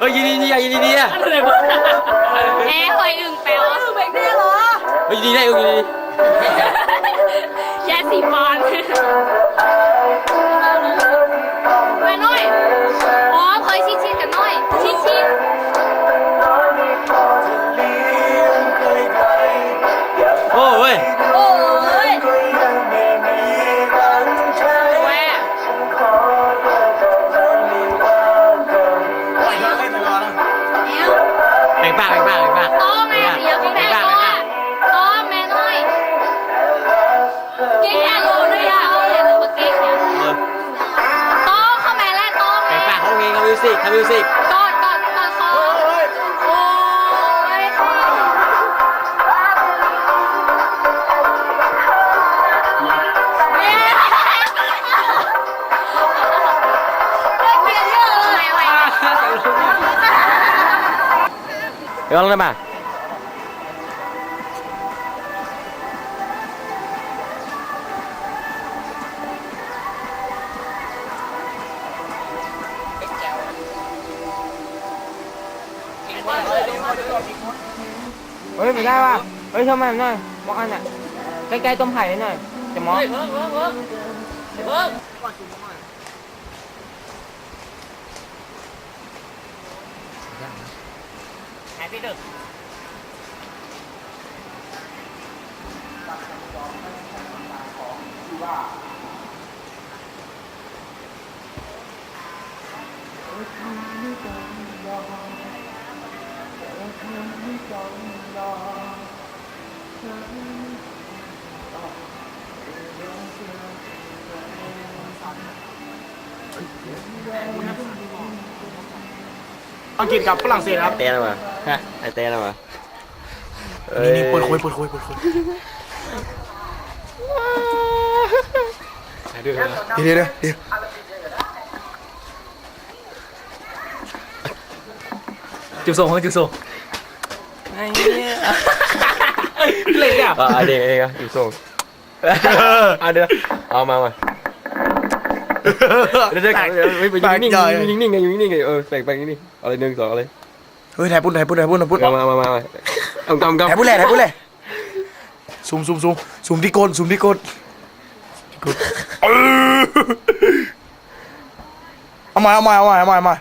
เฮ้ยยินดีดีอะยินดีดีอะแม่หอยอึ่งแปลวเบรกได้เหรอเฮ้ยยินดีได้ยินดียาสีฟอน สิกทำมิวสิกกอดกอดกอดคอโอ้ยแม่ได้เปลี่ยนเยอะเลยไว้เดี๋ยวลองได้มา เฮ้ยไม่ได้ว่ะเฮ้ยทำไมหน่อยมองอันน่ะใกล้ๆต้มไผ่หน่อยจะมอง อังกฤษกับฝรั่งเศสครับเต้นมาฮะไอเต้นมานี่นี่เปิดคุยเปิดคุยเปิดคุยดูเดี๋ยวเดี๋ยวเดี๋ยวเดี๋ยวจุดส่งของจุดส่งเล็กอะอ่าเด็กเองอะอยู่ส่งอะเดี๋ยวเอามามา เดี๋ยวเดี๋ยวเดี๋ยวไปอยู่นิ่งๆนิ่งๆไงอยู่นิ่งๆไงเออแบ่งไปนิ่งๆอะไรหนึ่งสองอะไรเฮ้ยถ่ายปุ้นถ่ายปุ้นถ่ายปุ้นถ่ายปุ้นเอามามามามาเอากำกำถ่ายปุ้นแหละถ่ายปุ้นแหละซูมซูมซูมซูมที่ก้นซูมที่ก้นที่ก้นเออเอามาเอามาเอามาเอามาเอามา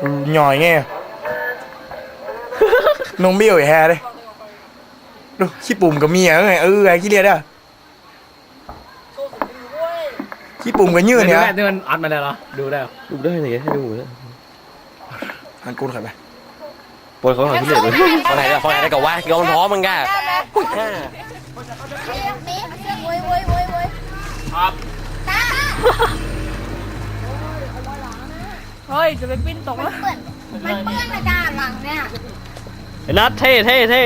อืมหน่อยไงนมเบี้ยวไอ้แฮเลยดูขี้ปุ่มกับเมียไงเออไอ้ขี้เลียดอะ ขี้ปุ่มกับยืดเนี่ยนี่มันอัดมาแล้วเหรอ ดูได้ดูได้ไงให้ดูเลยหันก้นขันไปปวดเขาหน่อยที่เหลือเลยฟองไหนล่ะฟองไหนได้กับว่าโยนพร้อมมึงก้าโวยโวยโวยโวยครับเฮ้ย จะไปปิ้นตกแล้วมันเปื้อนนะจ้าหลังเนี่ยนัดเท่เท่เท่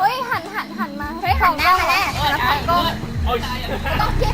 เฮ้ยหันหันหันมาเฮ้ยของหน้า ต้องเครีย